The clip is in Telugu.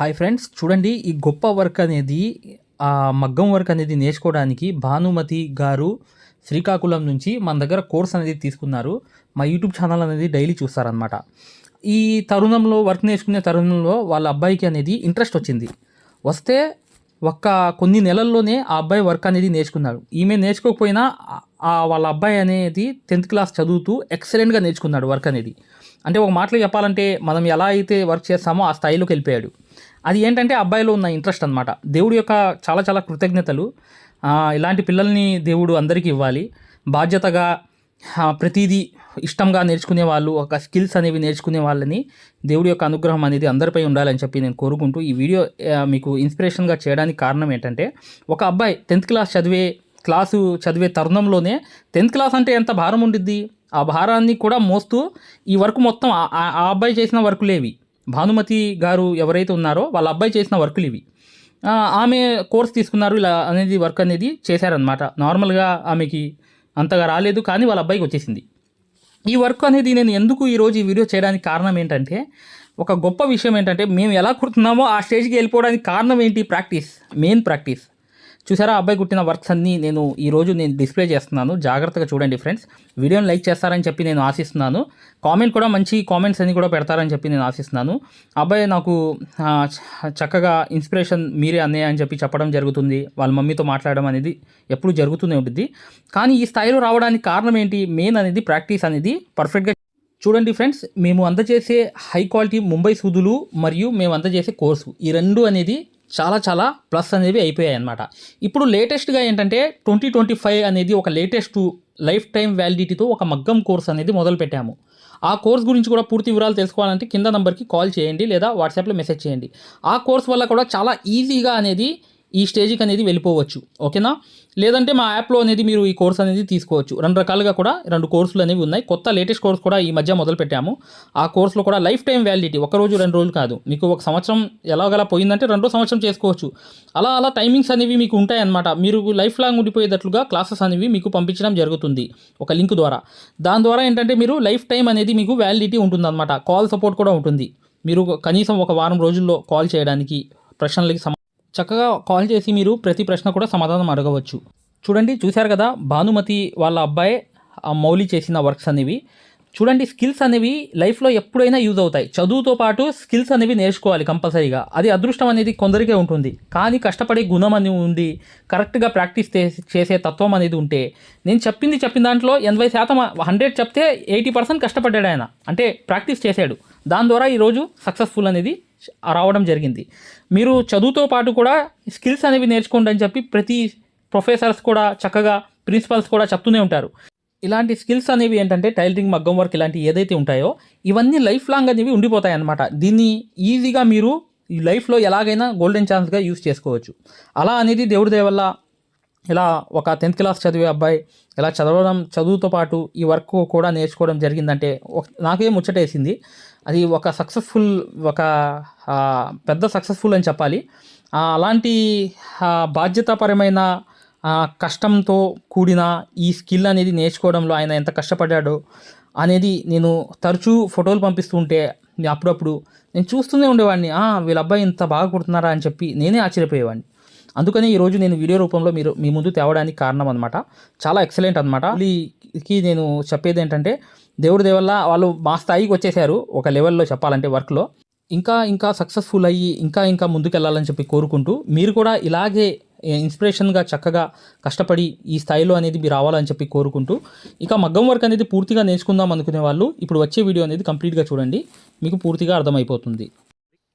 హాయ్ ఫ్రెండ్స్ చూడండి ఈ గొప్ప వర్క్ అనేది ఆ మగ్గం వర్క్ అనేది నేర్చుకోవడానికి భానుమతి గారు శ్రీకాకుళం నుంచి మన దగ్గర కోర్స్ అనేది తీసుకున్నారు. మా యూట్యూబ్ ఛానల్ అనేది డైలీ చూస్తారనమాట ఈ తరుణంలో వర్క్ నేర్చుకునే తరుణంలో వాళ్ళ అబ్బాయికి అనేది ఇంట్రెస్ట్ వచ్చింది. వస్తే ఒక్క కొన్ని నెలల్లోనే ఆ అబ్బాయి వర్క్ అనేది నేర్చుకున్నాడు. ఈమె నేర్చుకోకపోయినా ఆ- వాళ్ళ అబ్బాయి అనేది టెన్త్ క్లాస్ చదువుతూ ఎక్సలెంట్గా నేర్చుకున్నాడు వర్క్ అనేది. అంటే ఒక మాటలో చెప్పాలంటే మనం ఎలా అయితే వర్క్ చేస్తామో ఆ స్థాయిలోకి వెళ్ళిపోయాడు. అది ఏంటంటే అబ్బాయిలో ఉన్న ఇంట్రెస్ట్ అనమాట దేవుడి యొక్క చాలా చాలా కృతజ్ఞతలు. ఇలాంటి పిల్లల్ని దేవుడు అందరికీ ఇవ్వాలి. బాధ్యతగా ప్రతిదీ ఇష్టంగా నేర్చుకునే వాళ్ళు ఒక స్కిల్స్ అనేవి నేర్చుకునే వాళ్ళని దేవుడి యొక్క అనుగ్రహం అనేది అందరిపై ఉండాలని చెప్పి నేను కోరుకుంటూ ఈ వీడియో మీకు ఇన్స్పిరేషన్గా చేయడానికి కారణం ఏంటంటే ఒక అబ్బాయి టెన్త్ క్లాస్ చదివే క్లాసు చదివే తరుణంలోనే టెన్త్ క్లాస్ అంటే ఎంత భారం ఉండిద్ది? ఆ భారాన్ని కూడా మోస్తూ ఈ వర్క్ మొత్తం ఆ- ఆ ఆ అబ్బాయి చేసిన వర్కులేవి. భానుమతి గారు ఎవరైతే ఉన్నారో వాళ్ళ అబ్బాయి చేసిన వర్కులు ఇవి. ఆమె కోర్స్ తీసుకున్నారు ఇలా అనేది వర్క్ అనేది చేశారనమాట నార్మల్గా ఆమెకి అంతగా రాలేదు కానీ వాళ్ళ అబ్బాయికి వచ్చేసింది. ఈ వర్క్ అనేది నేను ఎందుకు ఈరోజు ఈ వీడియో చేయడానికి కారణం ఏంటంటే ఒక గొప్ప విషయం ఏంటంటే మేము ఎలా కుడుతున్నామో ఆ స్టేజ్కి వెళ్ళిపోవడానికి కారణం ఏంటి? Practice main practice. చూసారా అబ్బాయి కుట్టిన వర్క్స్ అన్నీ నేను ఈరోజు నేను డిస్ప్లే చేస్తున్నాను. జాగ్రత్తగా చూడండి ఫ్రెండ్స్. వీడియోని లైక్ చేస్తారని చెప్పి నేను ఆశిస్తున్నాను. కామెంట్ కూడా మంచి కామెంట్స్ అన్నీ కూడా పెడతారని చెప్పి నేను ఆశిస్తున్నాను. అబ్బాయి నాకు చక్కగా ఇన్స్పిరేషన్ మీరే అన్నయ్య అని చెప్పి చెప్పడం జరుగుతుంది. వాళ్ళ మమ్మీతో మాట్లాడడం అనేది ఎప్పుడు జరుగుతూనే ఉంటుంది కానీ ఈ స్థాయిలో రావడానికి కారణం ఏంటి? మెయిన్ అనేది ప్రాక్టీస్ అనేది పర్ఫెక్ట్గా చూడండి ఫ్రెండ్స్ మేము అందజేసే హై క్వాలిటీ ముంబై సూదులు మరియు మేము అందజేసే కోర్సు. ఈ రెండు అనేది చాలా చాలా ప్లస్ అనేవి అయిపోయాయి అనమాట ఇప్పుడు లేటెస్ట్గా ఏంటంటే ట్వంటీ ట్వంటీ ఫైవ్ అనేది ఒక లేటెస్ట్ లైఫ్ టైం వ్యాలిడిటీతో ఒక మగ్గం కోర్స్ అనేది మొదలుపెట్టాము. ఆ కోర్స్ గురించి కూడా పూర్తి వివరాలు తెలుసుకోవాలంటే కింద నంబర్కి కాల్ చేయండి లేదా వాట్సాప్లో మెసేజ్ చేయండి. ఆ కోర్స్ వల్ల కూడా చాలా ఈజీగా అనేది ఈ స్టేజ్కి అనేది వెళ్ళిపోవచ్చు ఓకేనా? లేదంటే మా యాప్లో అనేది మీరు ఈ కోర్స్ అనేది తీసుకోవచ్చు. రెండు రకాలుగా కూడా రెండు కోర్సులు అనేవి ఉన్నాయి. కొత్త లేటెస్ట్ కోర్స్ కూడా ఈ మధ్య మొదలు పెట్టాము. ఆ కోర్సులో కూడా లైఫ్ టైం వ్యాలిడిటీ ఒక రోజు రెండు రోజులు కాదు. మీకు ఒక సంవత్సరం ఎలాగలా పోయిందంటే రెండో సంవత్సరం చేసుకోవచ్చు. అలా అలా టైమింగ్స్ అనేవి మీకు ఉంటాయన్నమాట. మీరు లైఫ్ లాంగ్ ఉండిపోయేటట్లుగా క్లాసెస్ అనేవి మీకు పంపించడం జరుగుతుంది ఒక లింక్ ద్వారా. దాని ద్వారా ఏంటంటే మీరు లైఫ్ టైం అనేది మీకు వ్యాలిడిటీ ఉంటుందన్నమాట. కాల్ సపోర్ట్ కూడా ఉంటుంది. మీరు కనీసం ఒక వారం రోజుల్లో కాల్ చేయడానికి ప్రశ్నలకి చక్కగా కాల్ చేసి మీరు ప్రతి ప్రశ్న కూడా సమాధానం అడగవచ్చు. చూడండి చూశారు కదా భానుమతి వాళ్ళ అబ్బాయి ఆ మౌలి చేసిన వర్క్స్ అనేవి. చూడండి స్కిల్స్ అనేవి లైఫ్లో ఎప్పుడైనా యూజ్ అవుతాయి. చదువుతో పాటు స్కిల్స్ అనేవి నేర్చుకోవాలి కంపల్సరీగా. అది అదృష్టం అనేది కొందరికే ఉంటుంది. కానీ కష్టపడే గుణం అని ఉంది కరెక్ట్గా ప్రాక్టీస్ చే- చేసే తత్వం అనేది ఉంటే. నేను చెప్పింది చెప్పిన దాంట్లో ఎనభై శాతం హండ్రెడ్ చెప్తే ఎయిటీ పర్సెంట్ కష్టపడ్డాడు ఆయన. అంటే ప్రాక్టీస్ చేశాడు. దాని ద్వారా ఈరోజు సక్సెస్ఫుల్ అనేది రావడం జరిగింది. మీరు చదువుతో పాటు కూడా స్కిల్స్ అనేవి నేర్చుకోండి అని చెప్పి ప్రతి ప్రొఫెసర్స్ కూడా చక్కగా ప్రిన్సిపల్స్ కూడా చెప్తూనే ఉంటారు. ఇలాంటి స్కిల్స్ అనేవి ఏంటంటే టైలరింగ్ మగ్గం వర్క్ ఇలాంటి ఏదైతే ఉంటాయో ఇవన్నీ లైఫ్ లాంగ్ అనేవి ఉండిపోతాయి అన్నమాట దీన్ని ఈజీగా మీరు ఈ లైఫ్లో ఎలాగైనా గోల్డెన్ ఛాన్స్గా యూస్ చేసుకోవచ్చు. అలా అనేది దేవుడి దయ వల్ల ఇలా ఒక టెన్త్ క్లాస్ చదివే అబ్బాయి ఇలా చదవడం చదువుతో పాటు ఈ వర్క్ కూడా నేర్చుకోవడం జరిగిందంటే ఒక- నాకే ముచ్చటేసింది. అది ఒక సక్సెస్ఫుల్ ఒక పెద్ద సక్సెస్ఫుల్ అని చెప్పాలి. అలాంటి బాధ్యతాపరమైన కష్టంతో కూడిన ఈ స్కిల్ అనేది నేర్చుకోవడంలో ఆయన ఎంత కష్టపడ్డాడో అనేది నేను తరచూ ఫోటోలు పంపిస్తుంటే అప్పుడప్పుడు నేను చూస్తూనే ఉండేవాడిని. వీళ్ళ అబ్బాయి ఇంత బాగా కుడుతున్నారా? అని చెప్పి నేనే ఆశ్చర్యపోయేవాడిని. అందుకని ఈరోజు నేను వీడియో రూపంలో మీరు మీ ముందు తేవడానికి కారణం అనమాట చాలా ఎక్సలెంట్ అనమాట కి నేను చెప్పేది ఏంటంటే దేవుడి దేవల్ల వాళ్ళు మా స్థాయికి వచ్చేసారు ఒక లెవెల్లో చెప్పాలంటే వర్క్లో ఇంకా ఇంకా సక్సెస్ఫుల్ అయ్యి ఇంకా ఇంకా ముందుకెళ్ళాలని చెప్పి కోరుకుంటూ మీరు కూడా ఇలాగే ఇన్స్పిరేషన్గా చక్కగా కష్టపడి ఈ స్థాయిలో అనేది మీరు రావాలని చెప్పి కోరుకుంటూ ఇక మగ్గం వర్క్ అనేది పూర్తిగా నేర్చుకుందాం అనుకునే వాళ్ళు ఇప్పుడు వచ్చే వీడియో అనేది కంప్లీట్గా చూడండి. మీకు పూర్తిగా అర్థమైపోతుంది.